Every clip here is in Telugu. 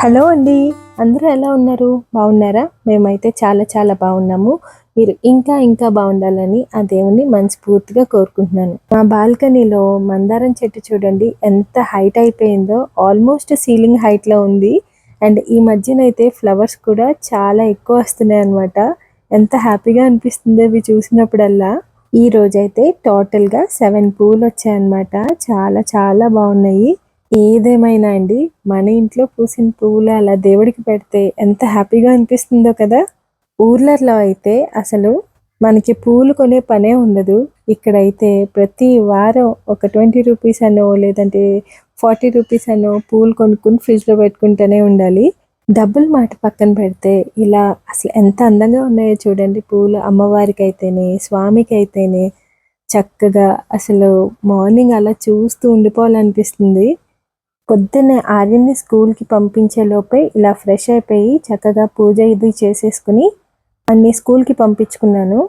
హలో అండి. అందరూ ఎలా ఉన్నారు? బాగున్నారా? మేమైతే చాలా చాలా బాగున్నాము. మీరు ఇంకా ఇంకా బాగుండాలని ఆ దేవుణ్ణి మనస్ఫూర్తిగా కోరుకుంటున్నాను. మా బాల్కనీలో మందారం చెట్టు చూడండి. ఎంత హైట్ అయిపోయిందో ఆల్మోస్ట్ సీలింగ్ హైట్లో ఉంది. అండ్ ఈ మధ్యన అయితే ఫ్లవర్స్ కూడా చాలా ఎక్కువ వస్తున్నాయి అనమాట ఎంత హ్యాపీగా అనిపిస్తుందో అవి చూసినప్పుడల్లా. ఈ రోజైతే టోటల్గా సెవెన్ పూలు వచ్చాయన్నమాట. చాలా చాలా బాగున్నాయి. ఏదేమైనా అండి మన ఇంట్లో పూసిన పువ్వులు అలా దేవుడికి పెడితే ఎంత హ్యాపీగా అనిపిస్తుందో కదా? ఊర్లలో అయితే అసలు మనకి పూలు కొనే పనే ఉండదు. ఇక్కడైతే ప్రతి వారం ఒక ట్వంటీ రూపీస్ అనో లేదంటే ఫార్టీ రూపీస్ అనో పూలు కొనుక్కుని ఫ్రిడ్జ్లో పెట్టుకుంటూనే ఉండాలి. డబ్బులు మాట పక్కన పెడితే ఇలా అసలు ఎంత అందంగా ఉన్నాయో చూడండి పూలు అమ్మవారికి అయితేనే స్వామికి అయితేనే చక్కగా అసలు మార్నింగ్ అలా చూస్తూ ఉండిపోవాలనిపిస్తుంది. పొద్దున్నే ఆర్యన్ని స్కూల్కి పంపించే లోపే ఇలా ఫ్రెష్ అయిపోయి చక్కగా పూజ ఇది చేసేసుకుని అన్ని స్కూల్కి పంపించుకున్నాను.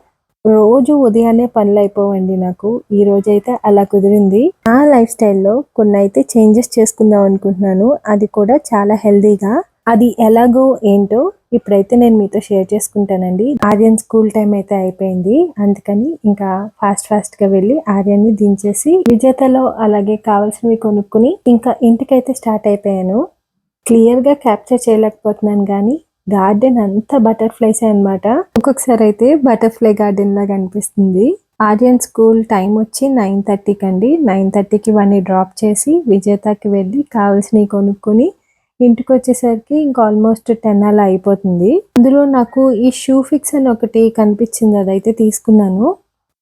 రోజు ఉదయాన్నే పనులు అయిపోవండి నాకు. ఈ రోజు అయితే అలా కుదిరింది. నా లైఫ్ స్టైల్లో కొన్ని అయితే చేంజెస్ చేసుకుందాం అనుకుంటున్నాను. అది కూడా చాలా హెల్దీగా. అది ఎలాగో ఏంటో ఇప్పుడైతే నేను మీతో షేర్ చేసుకుంటానండి. ఆర్యన్ స్కూల్ టైం అయితే అయిపోయింది. అందుకని ఇంకా ఫాస్ట్ ఫాస్ట్గా వెళ్ళి ఆర్యన్ని దించేసి విజేతలో అలాగే కావాల్సినవి కొనుక్కుని ఇంకా ఇంటికైతే స్టార్ట్ అయిపోయాను. క్లియర్గా క్యాప్చర్ చేయలేకపోతున్నాను కానీ గార్డెన్ అంతా బటర్ఫ్లైస్ అన్నమాట. ఒక్కొక్కసారి అయితే బటర్ఫ్లై గార్డెన్ లాగా అనిపిస్తుంది. ఆర్యన్ స్కూల్ టైం వచ్చి నైన్ థర్టీకి అండి నైన్ థర్టీకి ఇవన్నీ డ్రాప్ చేసి విజేతకి వెళ్ళి కావాల్సినవి కొనుక్కొని ఇంటికి వచ్చేసరికి ఇంకా ఆల్మోస్ట్ టెన్ అలా అయిపోతుంది. అందులో నాకు ఈ షూ ఫిక్స్ అని ఒకటి కనిపించింది అదైతే తీసుకున్నాను.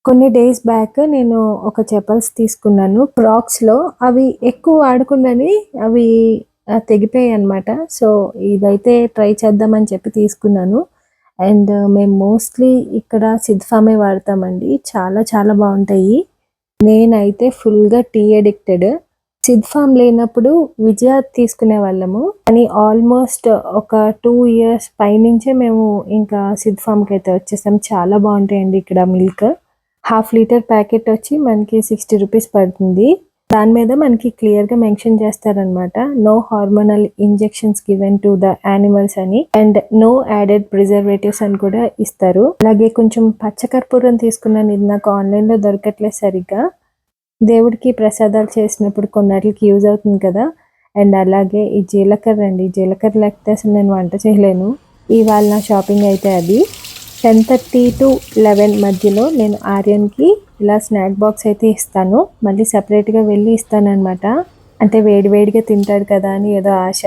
కొన్ని డేస్ బ్యాక్ నేను ఒక చెప్పల్స్ తీసుకున్నాను క్రాక్స్లో అవి ఎక్కువ వాడకుండానే అవి తెగిపోయి తెగిపోయాయి అనమాట సో ఇదైతే ట్రై చేద్దామని చెప్పి తీసుకున్నాను. అండ్ మేము మోస్ట్లీ ఇక్కడ సిద్ఫామే వాడతామండి. చాలా చాలా బాగుంటాయి. నేనైతే ఫుల్గా టీ అడిక్టెడ్ సిద్ ఫామ్ లేనప్పుడు విజయ తీసుకునే వాళ్ళము. కానీ ఆల్మోస్ట్ ఒక టూ ఇయర్స్ పైనుంచే మేము ఇంకా సిద్ ఫామ్కి అయితే వచ్చేసాం. చాలా బాగుంటాయండి ఇక్కడ మిల్క్. హాఫ్ లీటర్ ప్యాకెట్ వచ్చి మనకి సిక్స్టీ రూపీస్ పడుతుంది. దాని మీద మనకి క్లియర్గా మెన్షన్ చేస్తారనమాట no hormonal injections given to the animals అని. అండ్ నో యాడెడ్ ప్రిజర్వేటివ్స్ అని కూడా ఇస్తారు. అలాగే కొంచెం పచ్చకర్పూరం తీసుకున్నాను ఇది నాకు ఆన్లైన్లో దొరకట్లేదు సరిగ్గా. దేవుడికి ప్రసాదాలు చేసినప్పుడు కొన్నిటికి యూజ్ అవుతుంది కదా. అండ్ అలాగే ఈ జీలకర్ర అండి. జీలకర్ర లేకపోతే అసలు నేను వంట చేయలేను. ఇవాళ నా షాపింగ్ అయితే అది. టెన్ థర్టీ టు లెవెన్ మధ్యలో నేను ఆర్యన్కి ఇలా స్నాక్ బాక్స్ అయితే ఇస్తాను. మళ్ళీ సపరేట్గా వెళ్ళి ఇస్తానన్నమాట. అంటే వేడివేడిగా తింటాడు కదా అని ఏదో ఆశ.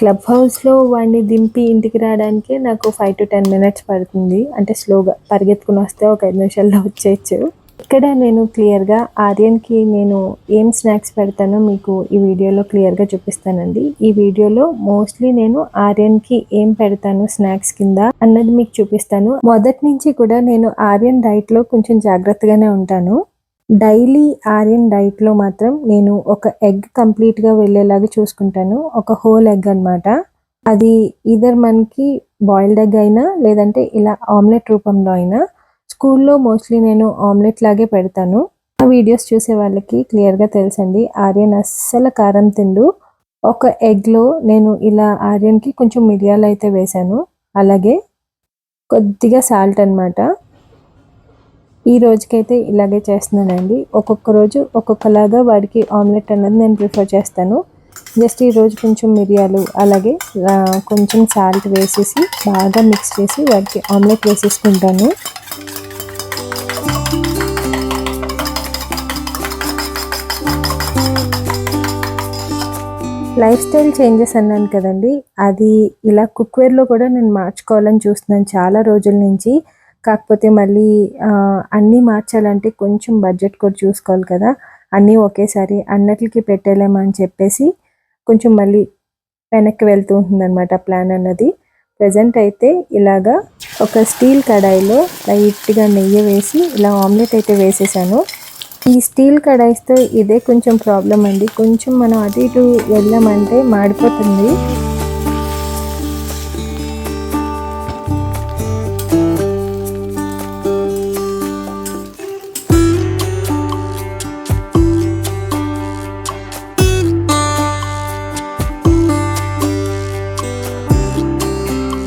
క్లబ్ హౌస్లో వాడిని దింపి ఇంటికి రావడానికి నాకు ఫైవ్ టు టెన్ మినిట్స్ పడుతుంది. అంటే స్లోగా పరిగెత్తుకుని వస్తే ఒక ఐదు నిమిషాల్లో వచ్చేయచ్చు. ఇక్కడ నేను క్లియర్గా ఆర్యన్కి నేను ఏం స్నాక్స్ పెడతానో మీకు ఈ వీడియోలో క్లియర్గా చూపిస్తానండి. ఈ వీడియోలో మోస్ట్లీ నేను ఆర్యన్కి ఏం పెడతాను స్నాక్స్ కింద అన్నది మీకు చూపిస్తాను. మొదటి నుంచి కూడా నేను ఆర్యన్ డైట్లో కొంచెం జాగ్రత్తగానే ఉంటాను. డైలీ ఆర్యన్ డైట్లో మాత్రం నేను ఒక ఎగ్ కంప్లీట్గా వెళ్ళేలాగా చూసుకుంటాను. ఒక హోల్ ఎగ్ అన్నమాట. అది ఇదర్ మనకి బాయిల్డ్ ఎగ్ అయినా లేదంటే ఇలా ఆమ్లెట్ రూపంలో అయినా స్కూల్లో మోస్ట్లీ నేను ఆమ్లెట్ లాగే పెడతాను. ఆ వీడియోస్ చూసే వాళ్ళకి క్లియర్గా తెలుసండి. ఆర్యన్ అస్సలు కారం తిండు ఒక ఎగ్లో నేను ఇలా ఆర్యన్కి కొంచెం మిరియాలు అయితే వేశాను అలాగే కొద్దిగా సాల్ట్ అనమాట ఈ రోజుకైతే ఇలాగే చేస్తున్నానండి. ఒక్కొక్క రోజు ఒక్కొక్కలాగా వాడికి ఆమ్లెట్ అన్నది నేను ప్రిఫర్ చేస్తాను. జస్ట్ ఈ రోజు కొంచెం మిరియాలు అలాగే కొంచెం సాల్ట్ వేసేసి బాగా మిక్స్ చేసి వాటికి ఆమ్లెట్ వేసేసుకుంటాను. లైఫ్ స్టైల్ చేంజెస్ అన్నాను కదండి. అది ఇలా కుక్వేర్లో కూడా నేను మార్చుకోవాలని చూస్తున్నాను చాలా రోజుల నుంచి. కాకపోతే మళ్ళీ అన్నీ మార్చాలంటే కొంచెం బడ్జెట్ కూడా చూసుకోవాలి కదా. అన్నీ ఒకేసారి అన్నిటికీ పెట్టేలేమా అని చెప్పేసి కొంచెం మళ్ళీ వెనక్కి వెళ్తూ ఉంటుందన్నమాట ప్లాన్ అన్నది. ప్రజెంట్ అయితే ఇలాగా ఒక స్టీల్ కడాయిలో లైట్గా నెయ్యి వేసి ఇలా ఆమ్లెట్ అయితే వేసేసాను. ఈ స్టీల్ కడాయిస్తో ఇదే కొంచెం ప్రాబ్లం అండి. కొంచెం మనం అటు ఇటు వెళ్ళామంటే మాడిపోతుంది.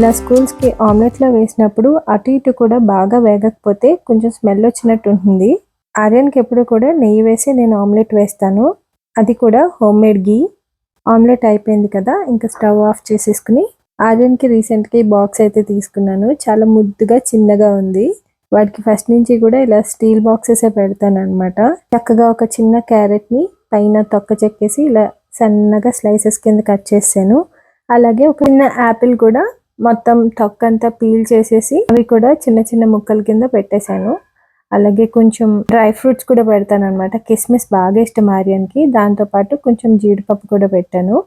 ఇలా స్కూల్స్కి ఆమ్లెట్లో వేసినప్పుడు అటు ఇటు కూడా బాగా వేగకపోతే కొంచెం స్మెల్ వచ్చినట్టు ఉంటుంది. ఆర్యన్కి ఎప్పుడు కూడా నెయ్యి వేసి నేను ఆమ్లెట్ వేస్తాను. అది కూడా హోమ్ మేడ్ గీ. ఆమ్లెట్ అయిపోయింది కదా ఇంకా స్టవ్ ఆఫ్ చేసేసుకుని ఆర్యన్కి రీసెంట్గా ఈ బాక్స్ అయితే తీసుకున్నాను. చాలా ముద్దుగా చిన్నగా ఉంది. వాడికి ఫస్ట్ నుంచి కూడా ఇలా స్టీల్ బాక్సెస్ పెడతాను అనమాట చక్కగా ఒక చిన్న క్యారెట్ని పైన తొక్క చెక్కేసి ఇలా సన్నగా స్లైసెస్ కింద కట్ చేసాను అలాగే ఒక చిన్న యాపిల్ కూడా మొత్తం తొక్క అంతా పీల్ చేసేసి అవి కూడా చిన్న చిన్న ముక్కల కింద పెట్టేశాను. అలాగే కొంచెం డ్రై ఫ్రూట్స్ కూడా పెడతాను అనమాట కిస్మిస్ బాగా ఇష్టం ఆర్యన్కి. దాంతో పాటు కొంచెం జీడిపప్పు కూడా పెట్టాను.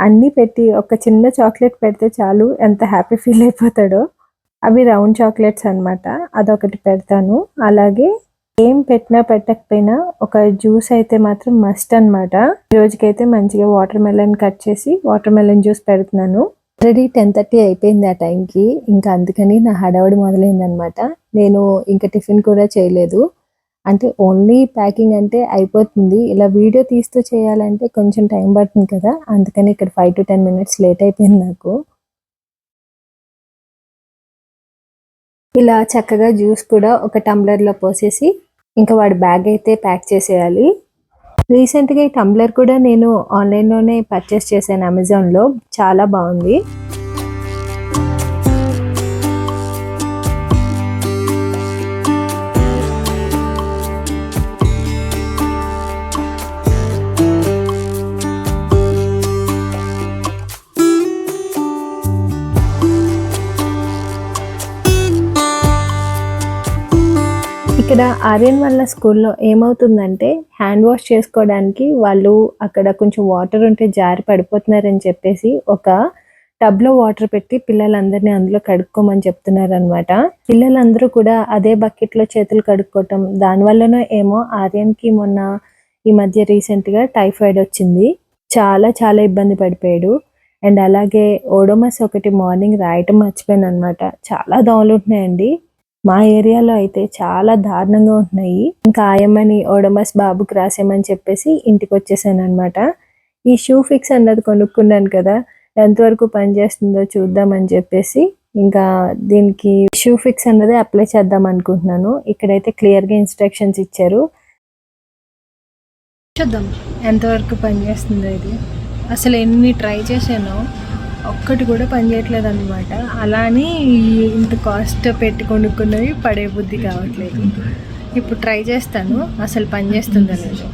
అన్నీ పెట్టి ఒక చిన్న చాక్లెట్ పెడితే చాలు ఎంత హ్యాపీ ఫీల్ అయిపోతాడో. అవి రౌండ్ చాక్లెట్స్ అన్నమాట. అదొకటి పెడతాను. అలాగే ఏం పెట్టినా పెట్టకపోయినా ఒక జ్యూస్ అయితే మాత్రం మస్ట్ అన్నమాట. రోజుకైతే మంచిగా వాటర్ మెలన్ కట్ చేసి వాటర్ మెలన్ జ్యూస్ పెడుతున్నాను. ఆల్రెడీ టెన్ థర్టీ అయిపోయింది ఆ టైంకి. ఇంకా అందుకని నా హడావుడి మొదలైందనమాట నేను ఇంకా టిఫిన్ కూడా చేయలేదు. అంటే ఓన్లీ ప్యాకింగ్ అంటే అయిపోతుంది. ఇలా వీడియో తీస్తూ చేయాలంటే కొంచెం టైం పడుతుంది కదా. అందుకని ఇక్కడ five to ten minutes late అయిపోయింది నాకు. ఇలా చక్కగా జ్యూస్ కూడా ఒక టంబ్లర్లో పోసేసి ఇంకా వాడి బ్యాగ్ అయితే ప్యాక్ చేసేయాలి. రీసెంట్గా ఈ టంబ్లర్ కూడా నేను ఆన్లైన్లోనే పర్చేస్ చేశాను అమెజాన్లో చాలా బాగుంది. ఇక్కడ ఆర్యన్ వాళ్ళ స్కూల్లో ఏమవుతుందంటే హ్యాండ్ వాష్ చేసుకోవడానికి వాళ్ళు అక్కడ కొంచెం వాటర్ ఉంటే జారి పడిపోతున్నారని చెప్పేసి ఒక టబ్లో వాటర్ పెట్టి పిల్లలందరినీ అందులో కడుక్కోమని చెప్తున్నారనమాట పిల్లలందరూ కూడా అదే బకెట్లో చేతులు కడుక్కోవటం దానివల్లనో ఏమో ఆర్యన్కి మొన్న ఈ మధ్య రీసెంట్గా టైఫాయిడ్ వచ్చింది. చాలా చాలా ఇబ్బంది పడిపోయాడు. అండ్ అలాగే ఓడోమస్ ఒకటి మార్నింగ్ రాయటం మర్చిపోయాను అనమాట చాలా దోమలు ఉంటున్నాయండి మా ఏరియాలో అయితే చాలా దారుణంగా ఉంటున్నాయి. ఇంకా ఆయమ్మని ఓడమస్ బాబుకి రాసేమని చెప్పేసి ఇంటికి వచ్చేసాను అనమాట ఈ షూ ఫిక్స్ అన్నది కొనుక్కున్నాను కదా ఎంతవరకు పనిచేస్తుందో చూద్దామని చెప్పేసి ఇంకా దీనికి షూ ఫిక్స్ అన్నది అప్లై చేద్దాం అనుకుంటున్నాను. ఇక్కడైతే క్లియర్గా ఇన్స్ట్రక్షన్స్ ఇచ్చారు. చూద్దాం ఎంతవరకు పనిచేస్తుందో ఇది. అసలు ఎన్ని ట్రై చేశానో. ఒక్కటి కూడా పనిచేయట్లేదు అనమాట అలానే ఇంత కాస్ట్ పెట్టి కొనుక్కున్నవి పడే బుద్ధి కావట్లేదు. ఇప్పుడు ట్రై చేస్తాను అసలు పనిచేస్తుందో లేదో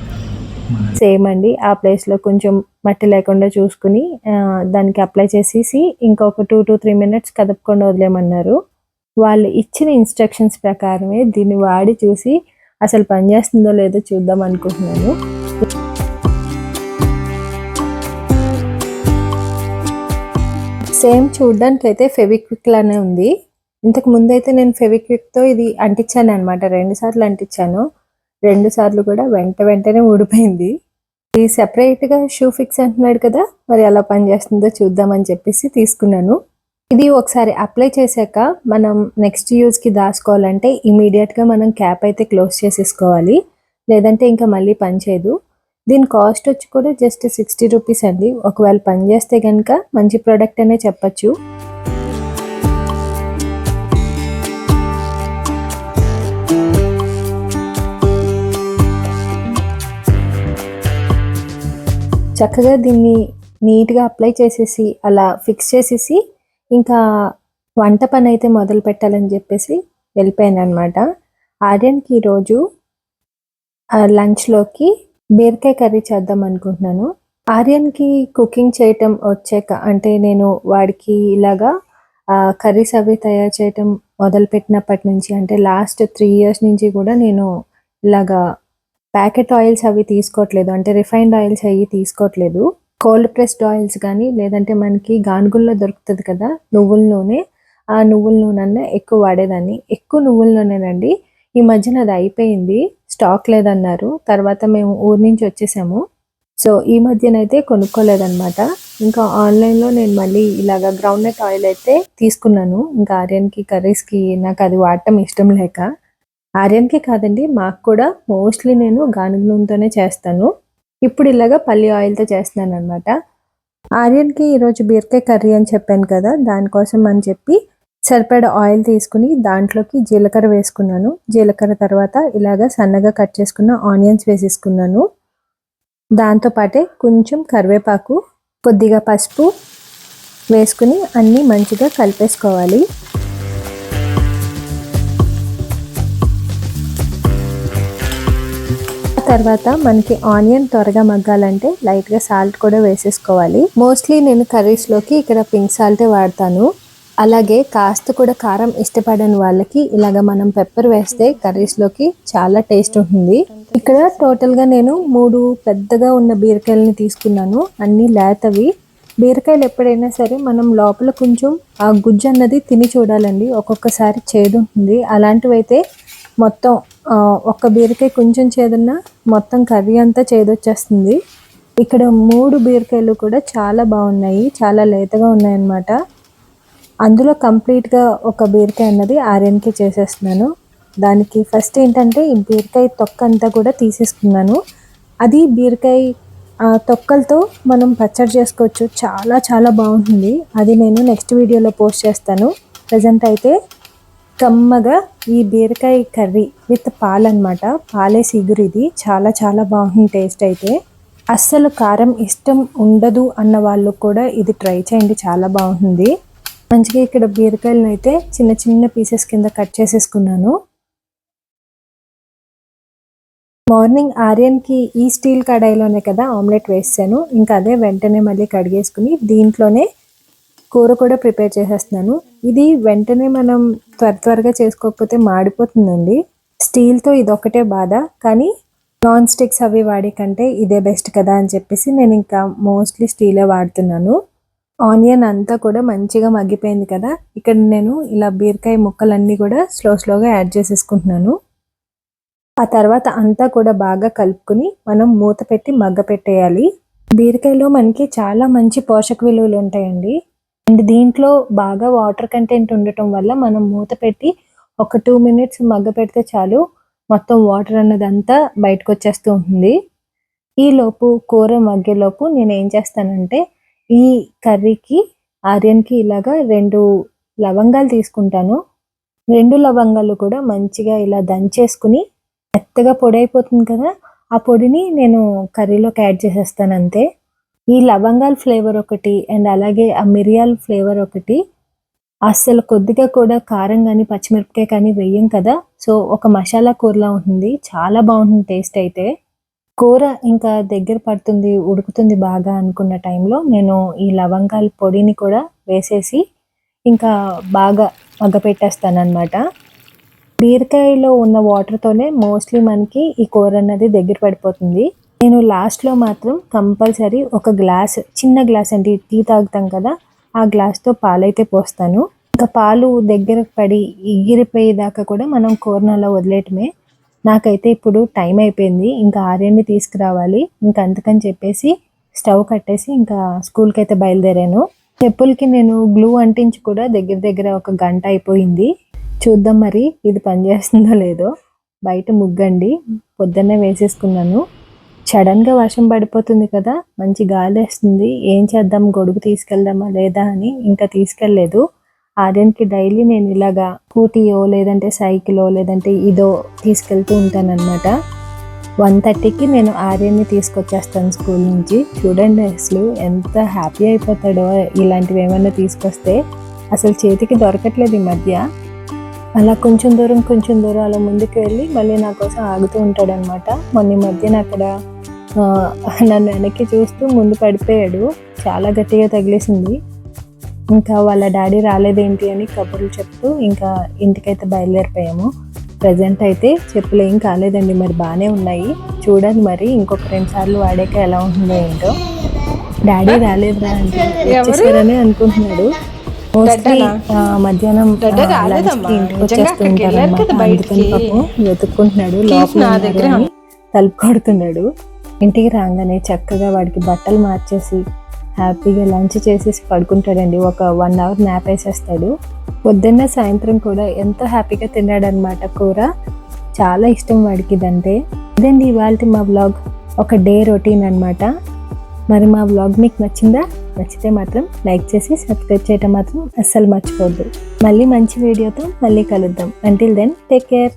సేమ్ అండి. ఆ ప్లేస్లో కొంచెం మట్టి లేకుండా చూసుకుని దానికి అప్లై చేసేసి ఇంకొక టూ టు త్రీ మినిట్స్ కదపకుండా వదిలేమన్నారు. వాళ్ళు ఇచ్చిన ఇన్స్ట్రక్షన్స్ ప్రకారమే దీన్ని వాడి చూసి అసలు పనిచేస్తుందో లేదో చూద్దాం అనుకుంటున్నాను. సేమ్ చూడడానికి అయితే ఫెవిక్విక్ లానే ఉంది. ఇంతకు ముందు అయితే నేను ఫెవిక్విక్తో ఇది అంటించాను అనమాట రెండు సార్లు అంటించాను. రెండు సార్లు కూడా వెంట వెంటనే ఊడిపోయింది. ఇది సెపరేట్గా షూ ఫిక్స్ అంటున్నాడు కదా మరి ఎలా పనిచేస్తుందో చూద్దామని చెప్పేసి తీసుకున్నాను. ఇది ఒకసారి అప్లై చేశాక మనం నెక్స్ట్ యూజ్కి దాచుకోవాలంటే ఇమీడియట్గా మనం క్యాప్ అయితే క్లోజ్ చేసేసుకోవాలి. లేదంటే ఇంకా మళ్ళీ పనిచేయదు దీని కాస్ట్ వచ్చి కూడా జస్ట్ సిక్స్టీ రూపీస్ అండి. ఒకవేళ పని చేస్తే కనుక మంచి ప్రోడక్ట్ అనే చెప్పచ్చు. చక్కగా దీన్ని నీట్గా అప్లై చేసేసి అలా ఫిక్స్ చేసేసి ఇంకా వంట పని అయితే మొదలు పెట్టాలని చెప్పేసి వెళ్ళిపోయాను అనమాట ఆర్యన్కి ఈరోజు ఆ, లంచ్లోకి బీరకాయ కర్రీ చేద్దాం అనుకుంటున్నాను. ఆర్యన్కి కుకింగ్ చేయటం వచ్చాక అంటే నేను వాడికి ఇలాగా కర్రీస్ అవి తయారు చేయటం మొదలుపెట్టినప్పటి నుంచి అంటే లాస్ట్ త్రీ ఇయర్స్ నుంచి కూడా నేను ఇలాగా ప్యాకెట్ ఆయిల్స్ అవి తీసుకోవట్లేదు. అంటే రిఫైన్డ్ ఆయిల్స్ అవి తీసుకోవట్లేదు. కోల్డ్ ప్రెస్డ్ ఆయిల్స్ కానీ లేదంటే మనకి గానుగుల్లో దొరుకుతుంది కదా నువ్వుల నూనె. ఆ నువ్వుల నూనె అన్న ఎక్కువ వాడేదాన్ని. ఎక్కువ నువ్వుల నూనెనండి. ఈ మధ్యన అది అయిపోయింది. స్టాక్ లేదన్నారు. తర్వాత మేము ఊరి నుంచి వచ్చేసాము. సో ఈ మధ్యనైతే కొనుక్కోలేదన్నమాట. ఇంకా ఆన్లైన్లో నేను మళ్ళీ ఇలాగ గ్రౌండ్ నట్ ఆయిల్ అయితే తీసుకున్నాను. ఇంకా ఆర్యన్కి కర్రీస్కి నాకు అది వాడటం ఇష్టం లేక. ఆర్యన్కి కాదండి మాకు కూడా మోస్ట్లీ నేను గానుగ నూనెతోనే చేస్తాను. ఇప్పుడు ఇలాగ పల్లి ఆయిల్తో చేస్తున్నాను అనమాట ఆర్యన్కి ఈరోజు బీరకాయ కర్రీ అని చెప్పాను కదా దానికోసం అని చెప్పి సరిపడ ఆయిల్ తీసుకుని దాంట్లోకి జీలకర్ర వేసుకున్నాను. జీలకర్ర తర్వాత ఇలాగ సన్నగా కట్ చేసుకున్న ఆనియన్స్ వేసేసుకున్నాను. దాంతోపాటే కొంచెం కరివేపాకు కొద్దిగా పసుపు వేసుకుని అన్నీ మంచిగా కలిపేసుకోవాలి. తర్వాత మనకి ఆనియన్ త్వరగా మగ్గాలంటే లైట్గా సాల్ట్ కూడా వేసేసుకోవాలి. మోస్ట్లీ నేను కర్రీస్లోకి ఇక్కడ పింక్ సాల్టే వాడతాను. అలాగే కాస్త కూడా కారం ఇష్టపడని వాళ్ళకి ఇలాగ మనం పెప్పర్ వేస్తే కర్రీస్లోకి చాలా టేస్ట్ ఉంటుంది. ఇక్కడ టోటల్గా నేను మూడు పెద్దగా ఉన్న బీరకాయలని తీసుకున్నాను. అన్నీ లేతవి. బీరకాయలు ఎప్పుడైనా సరే మనం లోపల కొంచెం ఆ గుజ్జు అన్నది తిని చూడాలండి. ఒక్కొక్కసారి చేదు ఉంటుంది. మొత్తం ఒక్క బీరకాయ కొంచెం చేదున్నా మొత్తం కర్రీ అంతా చేదొచ్చేస్తుంది. ఇక్కడ మూడు బీరకాయలు కూడా చాలా బాగున్నాయి. చాలా లేతగా ఉన్నాయన్నమాట. అందులో కంప్లీట్గా ఒక బీరకాయ అన్నది ఆర్యన్కి చేసేస్తున్నాను. దానికి ఫస్ట్ ఏంటంటే ఈ బీరకాయ తొక్క అంతా కూడా తీసేసుకున్నాను. అది బీరకాయ తొక్కలతో మనం పచ్చడి చేసుకోవచ్చు. చాలా చాలా బాగుంటుంది. అది నేను నెక్స్ట్ వీడియోలో పోస్ట్ చేస్తాను. ప్రజెంట్ అయితే కమ్మగా ఈ బీరకాయ కర్రీ విత్ పాలు అనమాట పాలే సిగురు ఇది. చాలా చాలా బాగుంది టేస్ట్ అయితే. అస్సలు కారం ఇష్టం ఉండదు అన్న వాళ్ళు కూడా ఇది ట్రై చేయండి. చాలా బాగుంటుంది. మంచిగా ఇక్కడ బీరకాయలను అయితే చిన్న చిన్న పీసెస్ కింద కట్ చేసేసుకున్నాను. మార్నింగ్ ఆర్యన్కి ఈ స్టీల్ కడాయిలోనే కదా ఆమ్లెట్ వేసాను. ఇంకా అదే వెంటనే మళ్ళీ కడిగేసుకుని దీంట్లోనే కూర కూడా ప్రిపేర్ చేసేస్తున్నాను. ఇది వెంటనే మనం త్వర త్వరగా చేసుకోకపోతే మాడిపోతుందండి. స్టీల్తో ఇదొక్కటే బాధ కానీ నాన్ స్టిక్స్ అవి వాడే కంటే ఇదే బెస్ట్ కదా అని చెప్పేసి నేను ఇంకా మోస్ట్లీ స్టీలే వాడుతున్నాను. ఆనియన్ అంతా కూడా మంచిగా మగ్గిపోయింది కదా ఇక్కడ నేను ఇలా బీరకాయ ముక్కలన్నీ కూడా స్లో స్లోగా యాడ్ చేసేసుకుంటున్నాను. ఆ తర్వాత అంతా కూడా బాగా కలుపుకొని మనం మూత పెట్టి మగ్గ పెట్టేయాలి. బీరకాయలో మనకి చాలా మంచి పోషక విలువలు ఉంటాయండి. అండ్ దీంట్లో బాగా వాటర్ కంటెంట్ ఉండటం వల్ల మనం మూత పెట్టి ఒక టూ మినిట్స్ మగ్గ పెడితే చాలు మొత్తం వాటర్ అన్నదంతా బయటకు వచ్చేస్తూ ఉంటుంది. ఈలోపు కూర మగ్గేలోపు నేను ఏం చేస్తానంటే ఈ కర్రీకి ఆర్యన్కి ఇలాగా రెండు లవంగాలు తీసుకుంటాను. రెండు లవంగాలు కూడా మంచిగా ఇలా దంచేసుకుని మెత్తగా పొడి అయిపోతుంది కదా ఆ పొడిని నేను కర్రీలోకి యాడ్ చేసేస్తాను అంతే. ఈ లవంగాల ఫ్లేవర్ ఒకటి అండ్ అలాగే ఆ మిరియాల ఫ్లేవర్ ఒకటి. అస్సలు కొద్దిగా కూడా కారం కానీ పచ్చిమిరపకాయ కానీ వేయం కదా సో ఒక మసాలా కూరలా ఉంటుంది. చాలా బాగుంటుంది టేస్ట్ అయితే. కూర ఇంకా దగ్గర పడుతుంది ఉడుకుతుంది బాగా అనుకున్న టైంలో నేను ఈ లవంగాల పొడిని కూడా వేసేసి ఇంకా బాగా మగ్గపెట్టేస్తాను అనమాట బీరకాయలో ఉన్న వాటర్తోనే మోస్ట్లీ మనకి ఈ కూర అన్నది దగ్గర పడిపోతుంది. నేను లాస్ట్లో మాత్రం కంపల్సరీ ఒక గ్లాస్ చిన్న గ్లాస్ అంటే టీ తాగుతాం కదా ఆ గ్లాస్తో పాలైతే పోస్తాను. ఇంకా పాలు దగ్గర పడి ఎగిరిపోయేదాకా కూడా మనం కూరనలో వదిలేయటమే. నాకైతే ఇప్పుడు టైం అయిపోయింది ఇంకా ఆర్యన్ని తీసుకురావాలి ఇంకా అందుకని చెప్పేసి స్టవ్ కట్టేసి ఇంకా స్కూల్కి అయితే బయలుదేరాను. చెప్పులకి నేను గ్లూ అంటించి కూడా దగ్గర దగ్గర ఒక గంట అయిపోయింది. చూద్దాం మరి ఇది పనిచేస్తుందో లేదో. బయట ముగ్గండి పొద్దున్నే వేసేసుకున్నాను. సడన్గా వర్షం పడిపోతుంది కదా మంచి గాలి వేస్తుంది. ఏం చేద్దాం గొడుగు తీసుకెళ్దామా లేదా అని ఇంకా తీసుకెళ్ళలేదు. ఆర్యన్కి డైలీ నేను ఇలాగా స్కూటీయో లేదంటే సైకిలో లేదంటే ఇదో తీసుకెళ్తూ ఉంటానన్నమాట. వన్ థర్టీకి నేను ఆర్యన్ని తీసుకొచ్చేస్తాను స్కూల్ నుంచి. చూడండి అసలు ఎంత హ్యాపీ అయిపోతాడో ఇలాంటివి ఏమైనా తీసుకొస్తే అసలు చేతికి దొరకట్లేదు ఈ మధ్య. అలా కొంచెం దూరం కొంచెం దూరం అలా ముందుకు వెళ్ళి మళ్ళీ నా కోసం ఆగుతూ ఉంటాడనమాట మొన్న మధ్యన అక్కడ నన్ను వెనక్కి చూస్తూ ముందు పడిపోయాడు. చాలా గట్టిగా తగిలేసింది. ఇంకా వాళ్ళ డాడీ రాలేదేంటి అని కబుర్లు చెప్తూ ఇంకా ఇంటికైతే బయలుదేరిపోయాము. ప్రజెంట్ అయితే చెప్పులు ఏం కాలేదండి మరి బాగానే ఉన్నాయి. చూడాలి మరి ఇంకొక రెండు సార్లు వాడాక ఎలా ఉంటుందో ఏంటో. డాడీ రాలేదురా అంటే వచ్చేసారని అనుకుంటున్నాడు. మోస్ట్లీ మధ్యాహ్నం ఇంటికి వచ్చేస్తూ ఉంటారు అందుకని పాపం వెతుక్కుంటున్నాడు లోపల తలుపు కొడుతున్నాడు. ఇంటికి రాగానే చక్కగా వాడికి బట్టలు మార్చేసి హ్యాపీగా లంచ్ చేసేసి పడుకుంటాడండి. ఒక వన్ అవర్ న్యాప్ వేసేస్తాడు. పొద్దున్న సాయంత్రం కూడా ఎంతో హ్యాపీగా తిన్నాడనమాట కూర. చాలా ఇష్టం వాడికి ఇదంటే. ఇదండి ఇవాళ మా బ్లాగ్ ఒక డే రొటీన్ అనమాట మరి మా బ్లాగ్ మీకు నచ్చిందా? నచ్చితే మాత్రం లైక్ చేసి సబ్స్క్రైబ్ చేయటం మాత్రం అస్సలు మర్చిపోవద్దు. మళ్ళీ మంచి వీడియోతో మళ్ళీ కలుద్దాం. Until then take care